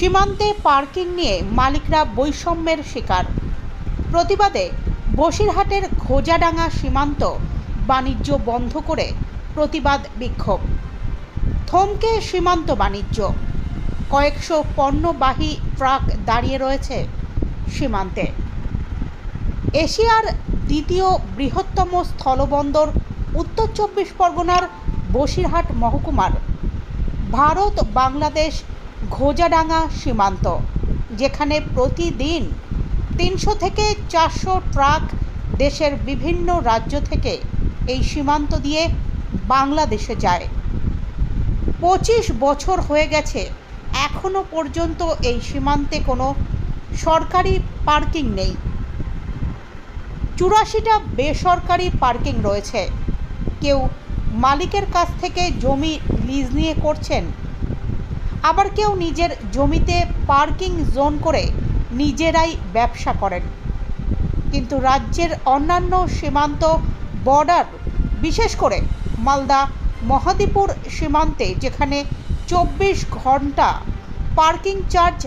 সীমান্তে পার্কিং নিয়ে মালিকরা বৈষম্যের শিকার। প্রতিবাদে বসিরহাটের খোজাডাঙ্গা সীমান্ত বাণিজ্য বন্ধ করে প্রতিবাদ বিক্ষোভ। থমকে সীমান্ত বাণিজ্য। কয়েকশো পণ্যবাহী ট্রাক দাঁড়িয়ে রয়েছে সীমান্তে। এশিয়ার দ্বিতীয় বৃহত্তম স্থলবন্দর উত্তর চব্বিশ পরগনার বসিরহাট মহকুমার। ভারত বাংলাদেশ ঘোজাডাঙ্গা সীমান্ত, যেখানে প্রতিদিন তিনশো থেকে চারশো ট্রাক দেশের বিভিন্ন রাজ্য থেকে এই সীমান্ত দিয়ে বাংলাদেশে যায়। পঁচিশ বছর হয়ে গেছে এখনও পর্যন্ত এই সীমান্তে কোনো সরকারি পার্কিং নেই। চুরাশিটা বেসরকারি পার্কিং রয়েছে। কেউ মালিকের কাছ থেকে জমি লিজ নিয়ে করছেন আবার কেউ নিজের জমিতে পার্কিং জোন করে নিজেরাই ব্যবসা করেন। কিন্তু রাজ্যের অন্যান্য সীমান্ত বর্ডার, বিশেষ করে মালদা, মহাদীপুর সীমান্তে, যেখানে চব্বিশ ঘণ্টা পার্কিং চার্জ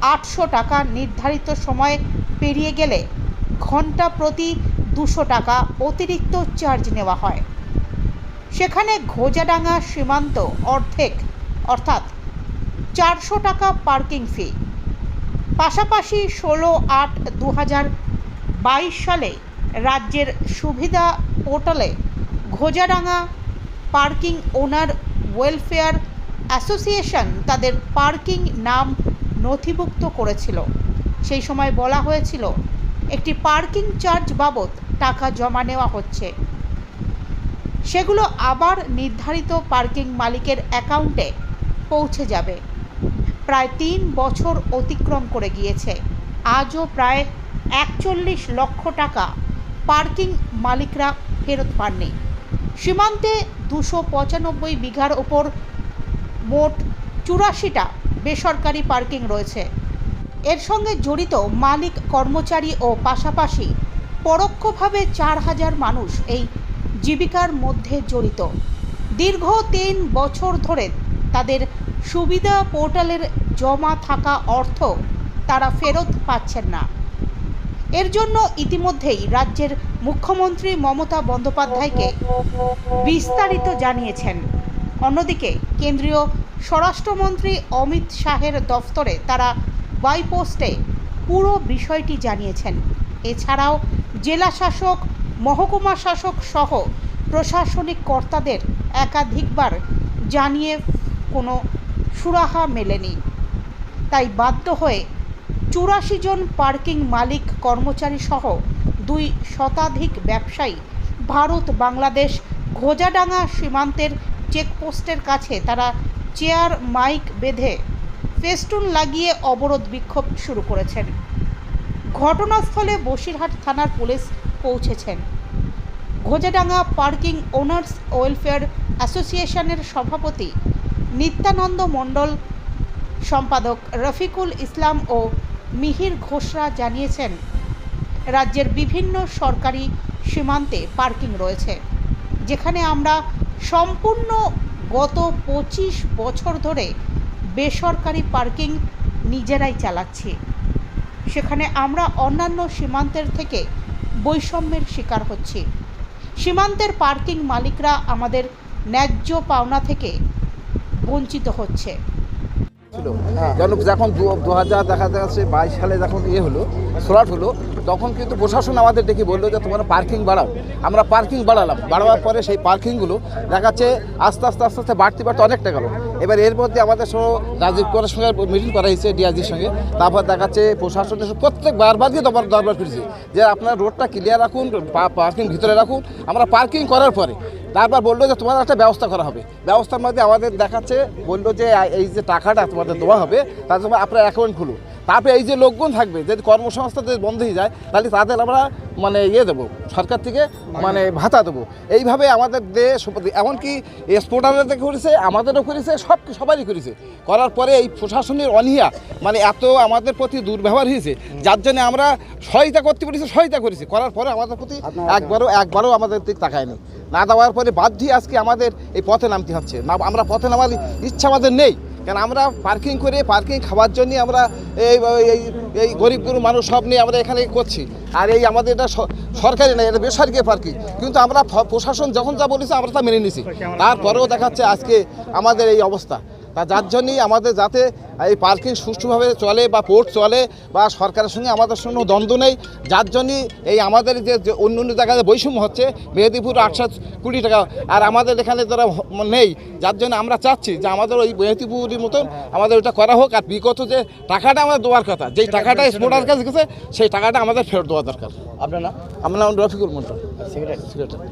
আটশো টাকা নির্ধারিত সময় পেরিয়ে গেলে ঘণ্টা প্রতি দুশো টাকা অতিরিক্ত চার্জ নেওয়া হয়। সেখানে ঘোজাডাঙ্গা সীমান্ত অর্ধেক, অর্থাৎ চারশো টাকা পার্কিং ফি। পাশাপাশি ষোলো আট দু হাজার বাইশ সালে রাজ্যের সুবিধা পোর্টালে Ghojadanga parking owner welfare association তাদের পার্কিং নাম নথিভুক্ত করেছিল। সেই সময় বলা হয়েছিল, একটি পার্কিং চার্জ বাবদ টাকা জমা নেওয়া হচ্ছে। সেগুলো আবার নির্ধারিত পার্কিং মালিকের অ্যাকাউন্টে পৌঁছে যাবে। প্রায় তিন বছর অতিক্রম করে গিয়েছে। আজও প্রায় একচল্লিশ লক্ষ টাকা পার্কিং মালিকরা ফেরত পাননি। সীমান্তে দুশো পঁচানব্বই বিঘার ওপর মোট চুরাশিটা বেসরকারি পার্কিং রয়েছে। এর সঙ্গে জড়িত মালিক, কর্মচারী ও পাশাপাশি পরোক্ষভাবে চার হাজার মানুষ এই জীবিকার মধ্যে জড়িত। দীর্ঘ তিন বছর ধরে তাদের সুবিধা পোর্টালের জমা থাকা অর্থ তারা ফেরত পাচ্ছেন না। এর জন্য ইতিমধ্যেই রাজ্যের মুখ্যমন্ত্রী মমতা বন্দ্যোপাধ্যায়কে বিস্তারিত জানিয়েছেন। অন্যদিকে কেন্দ্রীয় স্বরাষ্ট্রমন্ত্রী অমিত শাহের দফতরে তারা বাইপোস্টে পুরো বিষয়টি জানিয়েছেন। এছাড়াও জেলা শাসক, মহকুমা শাসক সহ প্রশাসনিক কর্তাদের একাধিকবার জানিয়ে কোনো সুরাহা মেলেনি। তাই বাধ্য হয়ে চুরাশি জন পার্কিং মালিক, কর্মচারী সহ দুই শতাধিক ব্যবসায়ী ভারত, বাংলাদেশ, ঘোজাডাঙ্গা সীমান্তের চেকপোস্টের কাছে তারা চেয়ার, মাইক বেঁধে ফেস্টুন লাগিয়ে অবরোধ বিক্ষোভ শুরু করেছেন। ঘটনাস্থলে বসিরহাট থানার পুলিশ পৌঁছেছেন। ঘোজাডাঙ্গা পার্কিং ওনার্স ওয়েলফেয়ার অ্যাসোসিয়েশনের সভাপতি নিত্যানন্দ মণ্ডল সম্পাদক রফিকুল ইসলাম ও মিহির ঘোষরা জানিয়েছেন, রাজ্যের বিভিন্ন সরকারি সীমান্তে পার্কিং রয়েছে, যেখানে আমরা সম্পূর্ণ গত পঁচিশ বছর ধরে বেসরকারি পার্কিং নিজেরাই চালাচ্ছি। সেখানে আমরা অন্যান্য সীমান্তের থেকে বৈষম্যের শিকার হচ্ছি। সীমান্তের পার্কিং মালিকরা আমাদের ন্যায্য পাওনা থেকে বঞ্চিত হচ্ছে। ছিল। যখন দু হাজার দেখা যাচ্ছে, বাইশ সালে যখন ইয়ে হলো, স্লট হলো তখন কিন্তু প্রশাসন আমাদের ডেকে বলল যে তোমরা পার্কিং বাড়াও। আমরা পার্কিং বাড়ালাম। বাড়াবার পরে সেই পার্কিংগুলো দেখা যাচ্ছে আস্তে আস্তে আস্তে আস্তে বাড়তে বাড়তে অনেকটা গেল। এবার এর মধ্যে আমাদের সহ রাজীব করের সঙ্গে মিটিং করা হয়েছে ডিআরজির সঙ্গে। তারপর দেখা যাচ্ছে প্রশাসনের প্রত্যেক বারবার দিয়ে দরবার দরবার ফিরেছে যে আপনার রোডটা ক্লিয়ার রাখুন পার্কিং ভিতরে রাখুন। আমরা পার্কিং করার পরে তারপর বলল যে তোমার একটা ব্যবস্থা করা হবে। ব্যবস্থার মধ্যে আমাদের দেখাচ্ছে, বলল যে এই যে টাকাটা তোমাদের দেওয়া হবে তার জন্য আপনার অ্যাকাউন্ট খুলুন তারপরে এই যে লোকজন থাকবে যদি কর্মসংস্থান যদি বন্ধ হয়ে যায় তাহলে তাদের আমরা মানে ইয়ে দেবো সরকার থেকে মানে ভাতা দেবো। এইভাবে আমাদের দেশ এমনকি এক্সপোর্টারদের করেছে আমাদেরও করেছে সব সবারই করেছে। করার পরে এই প্রশাসনের অনীহা মানে এত আমাদের প্রতি দুর্ব্যবহার হয়েছে যার জন্য আমরা সহায়তা করতে পেরেছি সহায়তা করেছি। করার পরে আমাদের প্রতি একবারও একবারও আমাদের দিক তাকায়নি। না দেওয়ার পরে বাধ্যই আজকে আমাদের এই পথে নামতে হচ্ছে। না আমরা পথে নামার ইচ্ছা আমাদের নেই। কেন আমরা পার্কিং করে পার্কিং খাওয়ার জন্যই আমরা এই এই গরিব গরু মানুষ সব নিয়ে আমরা এখানে করছি। আর এই আমাদের এটা সরকারি না এটা বেসরকারি পার্কিং কিন্তু আমরা প্রশাসন যখন যা বলেছি আমরা তা মেনে নিছি। তারপরেও দেখাচ্ছে আজকে আমাদের এই অবস্থা। তা যার জন্যই আমাদের যাতে এই পার্কিং সুষ্ঠুভাবে চলে বা পোর্ট চলে বা সরকারের সঙ্গে আমাদের সঙ্গে দ্বন্দ্ব নেই যার জন্যই এই আমাদের যে যে অন্য অন্য জায়গায় বৈষম্য হচ্ছে মেহেদিপুর আটশো কুড়ি টাকা আর আমাদের এখানে তারা হ- নেই যার জন্য আমরা চাচ্ছি যে আমাদের ওই মেহেদিপুরের মতন আমাদের ওটা করা হোক আর বিগত যে টাকাটা আমাদের দেওয়ার কথা যেই টাকাটা স্পোর্টার কাছে গেছে সেই টাকাটা আমাদের ফেরত দেওয়া দরকার। আপনার নাম? আমার নাম রফিকুল মন্ডল। Secretary secretary